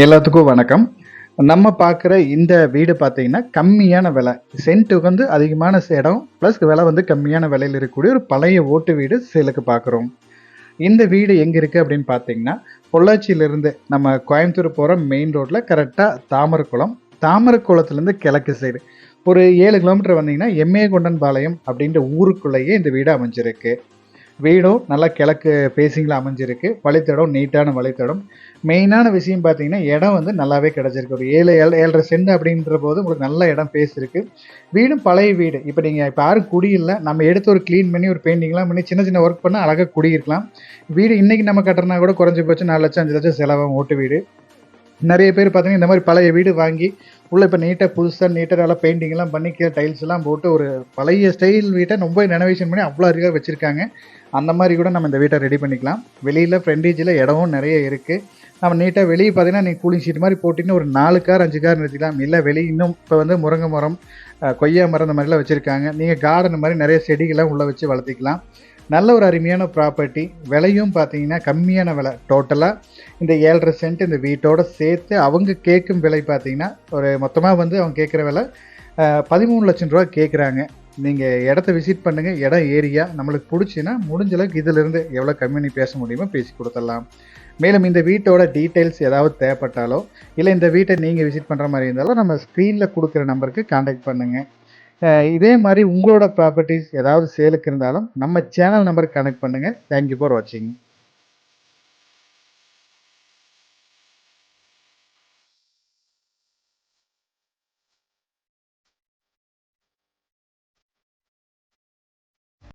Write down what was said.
எல்லாத்துக்கும் வணக்கம். நம்ம பார்க்குற இந்த வீடு பார்த்தீங்கன்னா கம்மியான விலை. சென்ட்டு வந்து அதிகமான இடம் ப்ளஸ் விலை வந்து கம்மியான விலையில் இருக்கக்கூடிய ஒரு பழைய ஓட்டு வீடு சேலுக்கு பார்க்குறோம். இந்த வீடு எங்கே இருக்குது அப்படின்னு பார்த்தீங்கன்னா பொள்ளாச்சியிலேருந்து நம்ம கோயம்புத்தூர் போகிற மெயின் ரோட்டில் கரெக்டாக தாமரக்குளம் தாமரக்குளத்துலேருந்து கிழக்கு சைடு ஒரு ஏழு கிலோமீட்டர் வந்தீங்கன்னா எம்ஏ கொண்டன் பாளையம் அப்படின்ற ஊருக்குள்ளேயே இந்த வீடு அமைஞ்சிருக்கு. வீடும் நல்லா கிழக்கு ஃபேஸிங்கில் அமைஞ்சிருக்கு. வழித்தடம் நீட்டான வழித்தடம். மெயினான விஷயம் பார்த்தீங்கன்னா இடம் வந்து நல்லாவே கிடச்சிருக்கு. ஒரு ஏழு ஏழு ஏழரை சென்ட் அப்படின்ற போது உங்களுக்கு நல்ல இடம் பேசியிருக்கு வீடும் பழைய வீடு. இப்போ நீங்கள் இப்போ யாரும் குடியில்லை நம்ம எடுத்து ஒரு க்ளீன் பண்ணி ஒரு பெயிண்டிங்லாம் பண்ணி சின்ன சின்ன ஒர்க் பண்ணால் அழகாக குடியிருக்கலாம். வீடு இன்றைக்கி நம்ம கட்டுறனா கூட குறைஞ்சபட்சம் நாலு லட்சம் அஞ்சு லட்சம் செலவாகும் ஓட்டு வீடு. நிறைய பேர் பார்த்தீங்கன்னா இந்த மாதிரி பழைய வீடு வாங்கி உள்ளே இப்போ நீட்டாக புதுசாக நீட்டாக நல்லா பெயிண்டிங்லாம் பண்ணி கீழே டைல்ஸ் எல்லாம் போட்டு ஒரு பழைய ஸ்டைல் வீட்டை ரொம்ப ரெனோவேஷன் பண்ணி அவ்வளோ அருகாக வச்சுருக்காங்க. அந்த மாதிரி கூட நம்ம இந்த வீட்டை ரெடி பண்ணிக்கலாம். வெளியில் ஃப்ரெண்டேஜில் இடமும் நிறைய இருக்குது நம்ம நீட்டாக வெளியே பார்த்தீங்கன்னா நீங்கள் கூலிங் ஷீட் மாதிரி போட்டிங்கன்னா ஒரு நாலு கார் அஞ்சு கார் நிறுத்திக்கலாம். இல்லை வெளியே இன்னும் இப்போ வந்து முருங்கை மரம் கொய்யா மரம் இந்த மாதிரிலாம் வச்சுருக்காங்க. நீங்கள் கார்டன் மாதிரி நிறைய செடிகள்லாம் உள்ளே வச்சு வளர்த்திக்கலாம். நல்ல ஒரு அருமையான ப்ராப்பர்ட்டி விலையும் பார்த்தீங்கன்னா கம்மியான விலை. டோட்டலாக இந்த ஏழரை சென்ட் இந்த வீட்டோட சேர்த்து அவங்க கேட்கும் விலை பார்த்தீங்கன்னா ஒரு மொத்தமாக வந்து அவங்க கேட்குற விலை பதிமூணு லட்சம் ரூபா கேட்குறாங்க. நீங்கள் இடத்த விசிட் பண்ணுங்கள் இடம் ஏரியா நம்மளுக்கு பிடிச்சின்னா முடிஞ்ச அளவுக்கு இதிலிருந்து எவ்வளோ கம்மி பேச முடியுமோ பேசி கொடுத்துடலாம். மேலும் இந்த வீட்டோட டீட்டெயில்ஸ் ஏதாவது தேவைப்பட்டாலோ இல்லை இந்த வீட்டை நீங்கள் விசிட் பண்ணுற மாதிரி இருந்தாலும் நம்ம ஸ்க்ரீனில் கொடுக்குற நம்பருக்கு காண்டாக்ட் பண்ணுங்கள் இதே மாதிரி உங்களோட ப்ராப்பர்ட்டிஸ் ஏதாவது சேலுக்கு இருந்தாலும் நம்ம சேனல் நம்பருக்கு கனெக்ட் பண்ணுங்கள் தேங்க்யூ ஃபார் வாட்சிங்